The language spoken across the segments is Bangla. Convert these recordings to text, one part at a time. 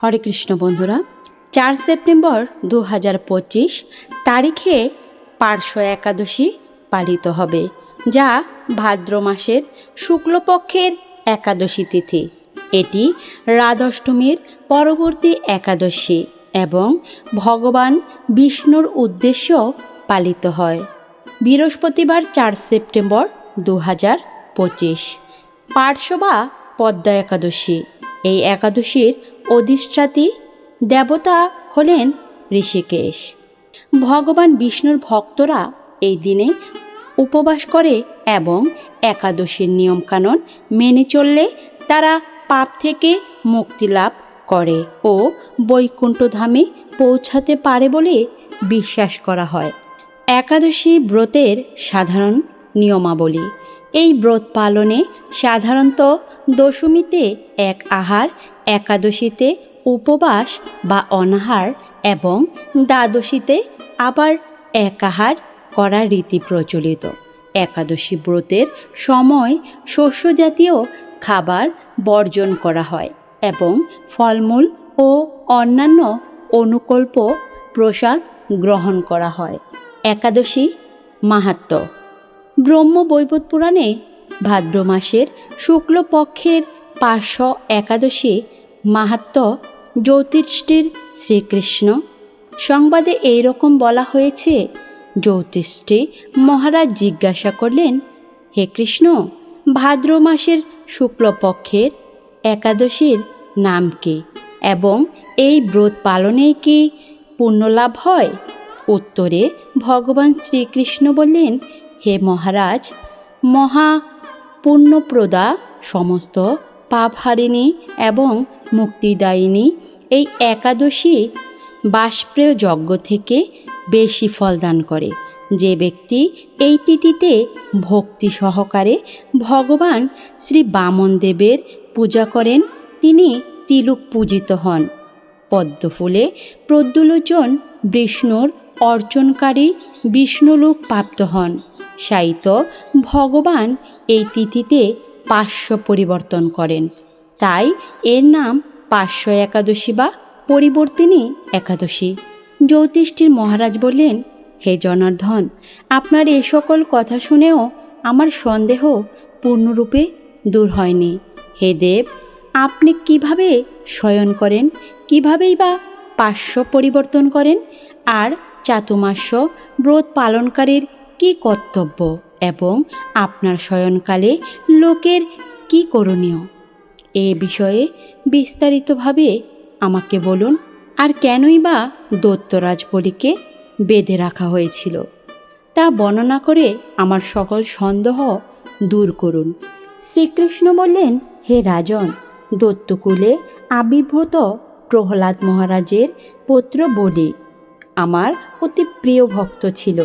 হরে কৃষ্ণ বন্ধুরা, চার সেপ্টেম্বর দু হাজার পঁচিশ তারিখে পার্শ্ব একাদশী পালিত হবে, যা ভাদ্র মাসের শুক্লপক্ষের একাদশী তিথি। এটি রাধাষ্টমীর পরবর্তী একাদশী এবং ভগবান বিষ্ণুর উদ্দেশ্য পালিত হয়। বৃহস্পতিবার চার সেপ্টেম্বর দু হাজার পঁচিশ, পার্শ্ব বা পদ্মা একাদশী। এই একাদশীর অধিষ্ঠাত্রী দেবতা হলেন ঋষিকেশ। ভগবান বিষ্ণুর ভক্তরা এই দিনে উপবাস করে এবং একাদশীর নিয়মকানুন মেনে চললে তারা পাপ থেকে মুক্তি লাভ করে ও বৈকুণ্ঠধামে পৌঁছাতে পারে বলে বিশ্বাস করা হয়। একাদশী ব্রতের সাধারণ নিয়মাবলী এই ব্রত পালনে সাধারণত দশমীতে এক আহার, একাদশীতে উপবাস বা অনাহার এবং দ্বাদশীতে আবার এক আহার করার রীতি প্রচলিত। একাদশী ব্রতের সময় শস্য জাতীয় খাবার বর্জন করা হয় এবং ফলমূল ও অন্যান্য অনুকল্প প্রসাদ গ্রহণ করা হয়। একাদশী মাহাত্ম্য ব্রহ্ম বৈবত পুরাণে ভাদ্র মাসের শুক্লপক্ষের পার্শ্ব একাদশী মাহাত্ম জ্যোতিষ্ঠির শ্রীকৃষ্ণ। সংবাদে এই রকম বলা হয়েছে, জ্যোতিষ্ঠি মহারাজ জিজ্ঞাসা করলেন, হে কৃষ্ণ, ভাদ্র মাসের শুক্লপক্ষের একাদশীর নাম কি? এবং এই ব্রত পালনে কি পুণ্যলাভ হয়? উত্তরে ভগবান শ্রীকৃষ্ণ বললেন মহারাজ, মহা পুণ্যপ্রদা সমস্ত পাপহারিণী এবং মুক্তিদায়িনী এই একাদশী বাষ্প্রেয় যজ্ঞ থেকে বেশি ফলদান করে। যে ব্যক্তি এই তিথিতে ভক্তি সহকারে ভগবান শ্রী বামনদেবের পূজা করেন, তিনি তিলুক পূজিত হন। পদ্মফুলে প্রদ্যুলোচন বিষ্ণুর অর্চনকারী বিষ্ণুলোক প্রাপ্ত হন। সাহিত্য, ভগবান এই তিথিতে পার্শ্ব পরিবর্তন করেন। তাই এর নাম পার্শ্ব একাদশী বা পরিবর্তিনী একাদশী। জ্যোতিষ্ঠির মহারাজ বললেন, হে জনার্ধন আপনার এ সকল কথা শুনেও আমার সন্দেহ পূর্ণরূপে দূর হয়নি। হে দেব, আপনি কীভাবে শয়ন করেন, কিভাবেই বা পার্শ্ব পরিবর্তন করেন, আর চাতুমাস্য ব্রত পালনকারীর কি কর্তব্য এবং আপনার শয়নকালে লোকের কি করণীয়? এ বিষয়ে বিস্তারিতভাবে আমাকে বলুন, আর কেনই বা দত্তরাজ বলিকে বেঁধে রাখা হয়েছিল। তা বর্ণনা করে আমার সকল সন্দেহ দূর করুন। শ্রীকৃষ্ণ বললেন, হে রাজন দত্তকুলে আবির্ভূত প্রহ্লাদ মহারাজের পুত্র বলি। আমার অতি প্রিয় ভক্ত ছিল।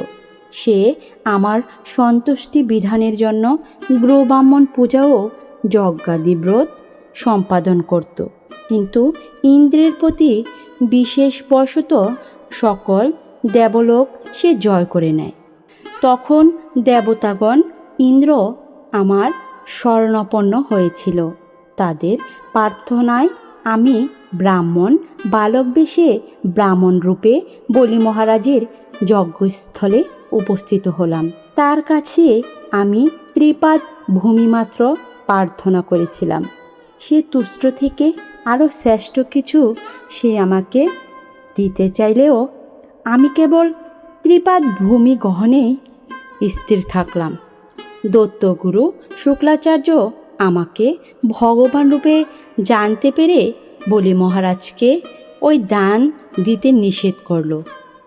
সে আমার সন্তুষ্টি বিধানের জন্য গ্রহব্রাহ্মণ পূজা ও যজ্ঞাদিব্রত সম্পাদন করত। কিন্তু ইন্দ্রের প্রতি বিশেষ বশত সকল দেবলোক সে জয় করে নেয়। তখন দেবতাগণ ইন্দ্র আমার শরণাপন্ন হয়েছিল। তাদের প্রার্থনায় আমি ব্রাহ্মণ বালক বেশে ব্রাহ্মণ রূপে বলি মহারাজের যজ্ঞস্থলে উপস্থিত হলাম। তার কাছে আমি ত্রিপাদ ভূমিমাত্র প্রার্থনা করেছিলাম। সে তুষ্ট থেকে আরও শ্রেষ্ঠ কিছু সে আমাকে দিতে চাইলেও আমি কেবল ত্রিপাদ ভূমি গহনেই স্থির থাকলাম। দত্তগুরু শুক্লাচার্য আমাকে ভগবান রূপে জানতে পেরে বলি মহারাজকে ওই দান দিতে নিষেধ করল।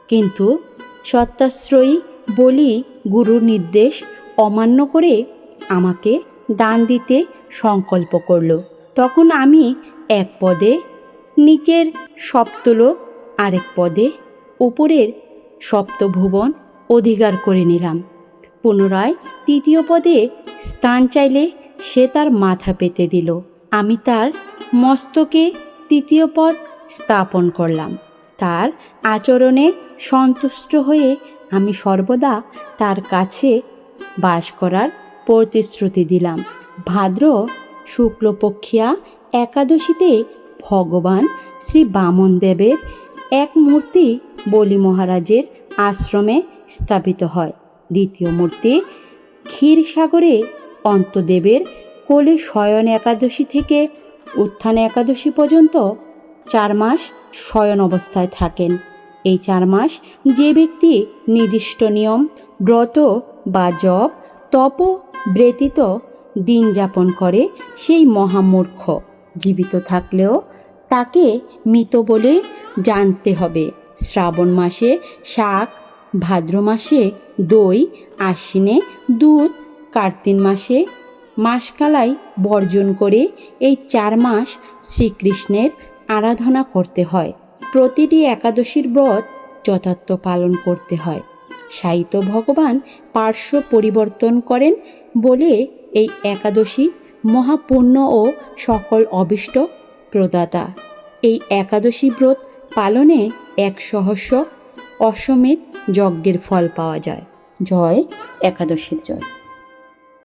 কিন্তু সত্যাশ্রয়ী বলি গুরুর নির্দেশ অমান্য করে আমাকে দান দিতে সংকল্প করল। তখন আমি এক পদে নিচের সপ্তলোক, আরেক পদে উপরের সপ্তভুবন অধিকার করে নিলাম। পুনরায় তৃতীয় পদে স্থান চাইলে সে তার মাথা পেতে দিল। আমি তার মস্তকে তৃতীয় পদ স্থাপন করলাম। তার আচরণে সন্তুষ্ট হয়ে আমি সর্বদা তার কাছে বাস করার প্রতিশ্রুতি দিলাম। ভাদ্র শুক্লপক্ষিয়া একাদশীতে ভগবান শ্রী বামন দেবের এক মূর্তি বলি মহারাজের আশ্রমে স্থাপিত হয়। দ্বিতীয় মূর্তি ক্ষীরসাগরে অন্তদেবের কোলে শয়ন একাদশী থেকে উত্থান একাদশী পর্যন্ত চার মাস শয়ন অবস্থায় থাকেন। এই চার মাস যে ব্যক্তি নির্দিষ্ট নিয়ম, ব্রত বা জপ, তপ ব্যতীত দিন যাপন করে, সেই মহামূর্খ জীবিত থাকলেও তাকে মৃত বলে জানতে হবে। শ্রাবণ মাসে শাক, ভাদ্র মাসে দই, আশ্বিনে দুধ, কার্তিক মাসে মাসকালাই বর্জন করে এই চার মাস শ্রীকৃষ্ণের আরাধনা করতে হয়। প্রতিটি একাদশীর ব্রত যথার্থ পালন করতে হয়। সাহিত্য ভগবান পার্শ্ব পরিবর্তন করেন বলে এই একাদশী মহাপুণ্য ও সকল অবিষ্ট প্রদাতা। এই একাদশী ব্রত পালনে এক সহস্র অশ্বমেধ যজ্ঞের ফল পাওয়া যায়। জয় একাদশীর জয়।